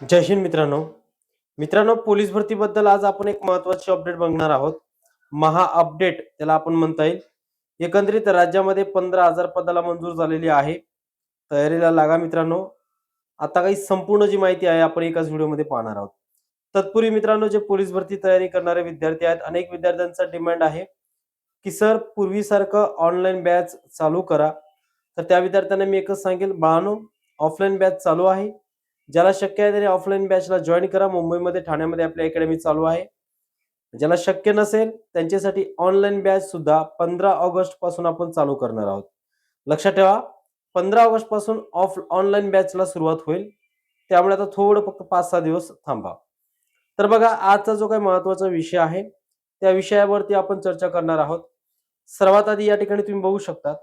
जय हिंद मित्रांनो. मित्रांनो पोलीस भरतीबद्दल आज आपण एक महत्वाची अपडेट बघणार आहोत. महा अपडेट त्याला आपण म्हणता येईल. एकंदरीत राज्यामध्ये पंधरा हजार पदाला मंजूर झालेली आहे. तयारीला लागा मित्रांनो. आता काही संपूर्ण जी माहिती आहे आपण एकाच व्हिडिओमध्ये पाहणार आहोत. तत्पूर्वी मित्रांनो जे पोलीस भरती तयारी करणारे विद्यार्थी आहेत अनेक विद्यार्थ्यांचा डिमांड आहे की सर पूर्वीसारखं ऑनलाईन बॅच चालू करा. तर त्या विद्यार्थ्यांना मी एकच सांगेल बाळानो ऑफलाईन बॅच चालू आहे. ज्याला शक्य आहे त्याने ऑफलाईन बॅचला जॉईन करा. मुंबईमध्ये ठाण्यामध्ये आपल्या अकॅडमी चालू आहे. ज्याला शक्य नसेल त्यांच्यासाठी ऑनलाईन बॅच सुद्धा पंधरा ऑगस्टपासून आपण चालू करणार आहोत. लक्षात ठेवा पंधरा ऑगस्टपासून ऑफ ऑनलाईन बॅचला सुरुवात होईल. त्यामुळे आता थोडं फक्त पाच सहा दिवस थांबा. तर बघा आजचा जो काही महत्त्वाचा विषय आहे त्या विषयावरती आपण चर्चा करणार आहोत. सर्वात आधी या ठिकाणी तुम्ही बघू शकता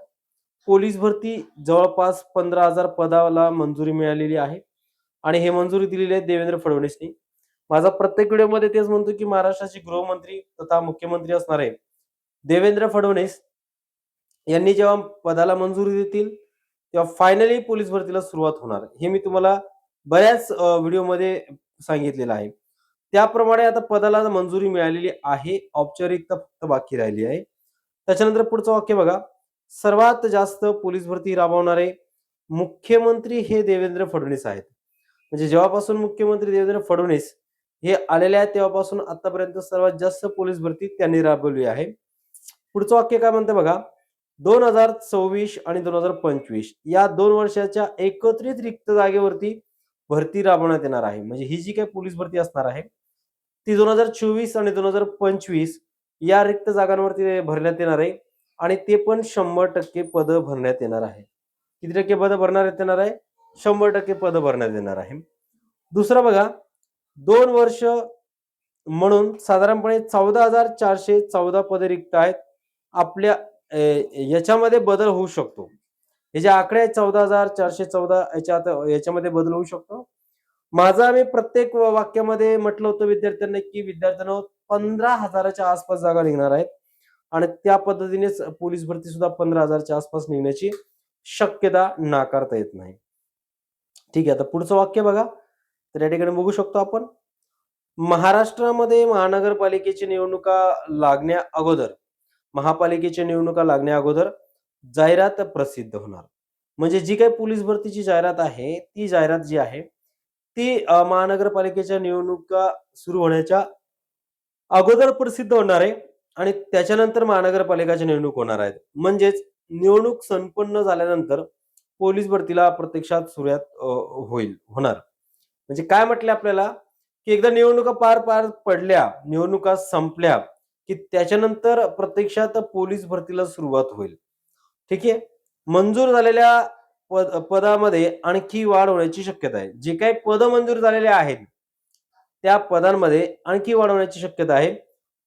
पोलीस भरती जवळपास पंधरा हजार पदाला मंजुरी मिळालेली आहे. आणि हे मंजुरी दिलेली आहे देवेंद्र फडणवीसनी. माझा प्रत्येक व्हिडिओमध्ये तेच म्हणतो की महाराष्ट्राचे गृहमंत्री तथा मुख्यमंत्री असणार आहे देवेंद्र फडणवीस यांनी जेव्हा पदाला मंजुरी देतील तेव्हा फायनली पोलीस भरतीला सुरुवात होणार. हे मी तुम्हाला बऱ्याच व्हिडिओमध्ये सांगितलेलं आहे. त्याप्रमाणे आता पदाला मंजुरी मिळालेली आहे. औपचारिकता फक्त बाकी राहिली आहे. त्याच्यानंतर पुढचं वाक्य बघा. सर्वात जास्त पोलीस भरती राबवणारे मुख्यमंत्री हे देवेंद्र फडणवीस आहेत. म्हणजे जेव्हापासून मुख्यमंत्री देवेंद्र फडणवीस हे आलेले आहेत तेव्हापासून आतापर्यंत सर्वात जास्त पोलीस भरती त्यांनी राबवली आहे. पुढचं वाक्य काय म्हणते बघा? दोन हजार सव्वीस आणि दोन हजार पंचवीस या दोन वर्षाच्या एकत्रित रिक्त जागेवरती भरती राबवण्यात येणार आहे. म्हणजे ही जी काही पोलीस भरती असणार आहे ती दोन हजार चोवीस आणि दोन हजार पंचवीस या रिक्त जागांवरती भरण्यात येणार आहे आणि ते पण शंभर टक्के पद भरण्यात येणार आहे. किती टक्के पद भरण्यात येणार आहे? शंभर टक्के पद भरण्यात येणार आहे. दुसरं बघा दोन वर्ष म्हणून साधारणपणे चौदा हजार चारशे चौदा पदे रिक्त आहेत. आपल्या याच्यामध्ये बदल होऊ शकतो. हे जे आकडे आहेत चौदा हजार चारशे चौदा याच्यात याच्यामध्ये बदल होऊ शकतो. माझा आम्ही प्रत्येक वाक्यामध्ये म्हटलं होतं विद्यार्थ्यांना की विद्यार्थ्यांना पंधरा हजाराच्या आसपास जागा निघणार आहेत. आणि त्या पद्धतीनेच पोलीस भरती सुद्धा पंधरा हजारच्या आसपास निघण्याची शक्यता नाकारता येत नाही. ठीक आहे आता पुढचं वाक्य बघा. तर या ठिकाणी बघू शकतो आपण. महाराष्ट्रामध्ये महानगरपालिकेची निवडणुका लागण्या अगोदर महापालिकेच्या निवडणुका लागण्या अगोदर जाहिरात प्रसिद्ध होणार. म्हणजे जी काही पोलीस भरतीची जाहिरात आहे ती जाहिरात जी आहे ती महानगरपालिकेच्या निवडणुका सुरू होण्याच्या अगोदर प्रसिद्ध होणार आहे आणि त्याच्यानंतर महानगरपालिकाच्या निवडणूक होणार आहेत म्हणजेच निवडणूक संपन्न झाल्यानंतर पोलीस भरतीला प्रत्यक्षात सुरुवात होईल होणार. म्हणजे काय म्हटलं आपल्याला? की एकदा निवडणुका पार पार पडल्या निवडणुका संपल्या की त्याच्यानंतर प्रत्यक्षात पोलीस भरतीला सुरुवात होईल. ठीक आहे? मंजूर झालेल्या पद पदामध्ये आणखी वाढ होण्याची शक्यता आहे. जे काही पद मंजूर झालेले आहेत त्या पदांमध्ये आणखी वाढ होण्याची शक्यता आहे.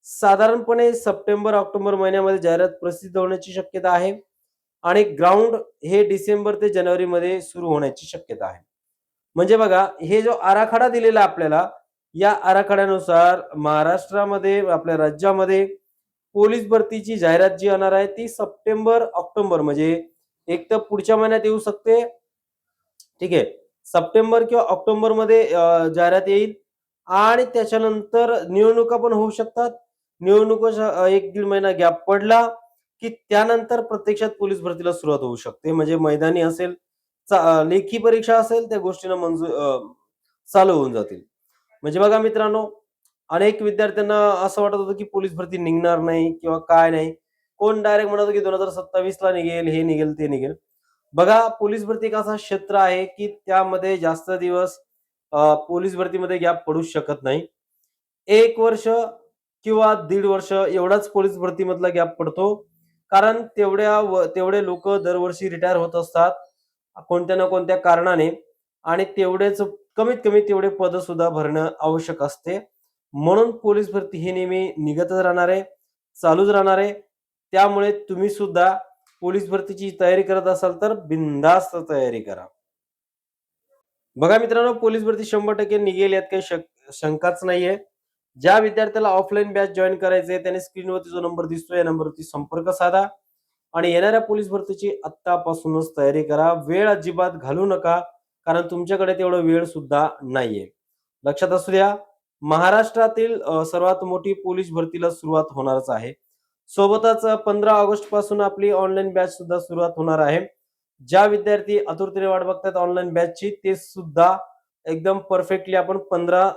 साधारणपणे सप्टेंबर ऑक्टोबर महिन्यामध्ये जाहिरात प्रसिद्ध होण्याची शक्यता आहे. आणि ग्राउंड हे डिसेंबर ते जानेवारीमध्ये सुरू होण्याची शक्यता आहे. म्हणजे बघा हे जो आराखडा दिलेला आपल्याला या आराखड्यानुसार महाराष्ट्रामध्ये आपल्या राज्यामध्ये पोलीस भरतीची जाहिरात जी येणार आहे ती सप्टेंबर ऑक्टोबर म्हणजे एक तर पुढच्या महिन्यात येऊ शकते. ठीक आहे. सप्टेंबर किंवा ऑक्टोबरमध्ये जाहिरात येईल. आणि त्याच्यानंतर निवडणुका पण होऊ शकतात. निवडणुका एक दीड महिना गॅप पडला. की त्यानंतर प्रत्यक्षात पोलीस भरतीला सुरुवात होऊ शकते. म्हणजे मैदानी असेल लेखी परीक्षा असेल त्या गोष्टींना मंजूर चालू होऊन जातील. म्हणजे बघा मित्रांनो अनेक विद्यार्थ्यांना असं वाटत होतं की पोलीस भरती निघणार नाही किंवा काय नाही. कोण डायरेक्ट म्हणत की दोन हजार सत्तावीस ला निघेल हे निघेल ते निघेल. बघा पोलीस भरती एक असा क्षेत्र आहे की त्यामध्ये जास्त दिवस पोलीस भरतीमध्ये गॅप पडू शकत नाही. एक वर्ष किंवा दीड वर्ष एवढाच पोलीस भरतीमधला गॅप पडतो. कारण तेवढ्या तेवढे लोक दरवर्षी रिटायर होत असतात कोणत्या ना कोणत्या कारणाने. आणि तेवढेच कमीत कमी तेवढे पद सुद्धा भरणं आवश्यक असते. म्हणून पोलीस भरती ही नेहमी निघतच राहणार आहे चालूच राहणार आहे. त्यामुळे तुम्ही सुद्धा पोलीस भरतीची तयारी करत असाल तर बिनधास्त तयारी करा. बघा मित्रांनो पोलीस भरती शंभर टक्के निघेल यात काही शंकाच नाहीये. ज्या विद्यार्थ्याला ऑफलाईन बॅच जॉईन करायचे त्याने स्क्रीनवरती जो नंबर दिसतोय या नंबरवरती संपर्क साधा आणि येणाऱ्या पोलीस भरतीची आत्तापासूनच तयारी करा. वेळ अजिबात घालू नका कारण तुमच्याकडे तेवढं वेळ सुद्धा नाहीये. लक्षात असू द्या महाराष्ट्रातील सर्वात मोठी पोलीस भरतीला सुरुवात होणारच आहे. सोबतच पंधरा ऑगस्टपासून आपली ऑनलाईन बॅच सुद्धा सुरुवात होणार आहे. ज्या विद्यार्थी आतुरतेने वाट बघतात ऑनलाईन बॅचची ते सुद्धा एकदम परफेक्टली आपण पंधरा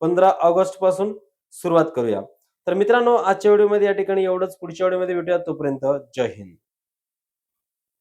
पंधरा ऑगस्टपासून सुरुवात करूया. तर मित्रांनो आजच्या व्हिडिओमध्ये या ठिकाणी एवढंच. पुढच्या व्हिडिओमध्ये भेटूया तोपर्यंत जय हिंद.